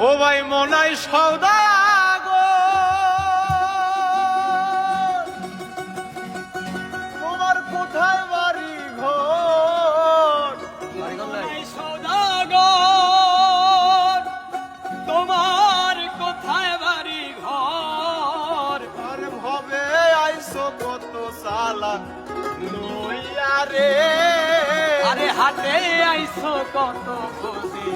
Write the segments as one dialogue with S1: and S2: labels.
S1: ও ভাই মনাই তোমার কোথায় বাড়ি ঘর?
S2: তোমার কোথায় বাড়ি ঘর?
S1: আর ভবে আইসো কত সালা লইয়া রে।
S2: আরে হাতে
S1: আইসো কত খুশি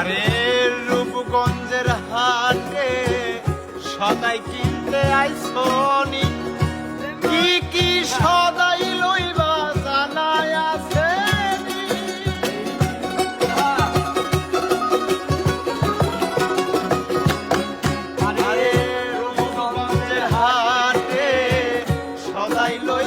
S2: আরে রূপগঞ্জের হাটে সদাই কিনতে আইসনি কি
S1: কি সদাই লইবা জানায়
S2: আছে
S1: আরে রূপগঞ্জের হাটে সদাই লই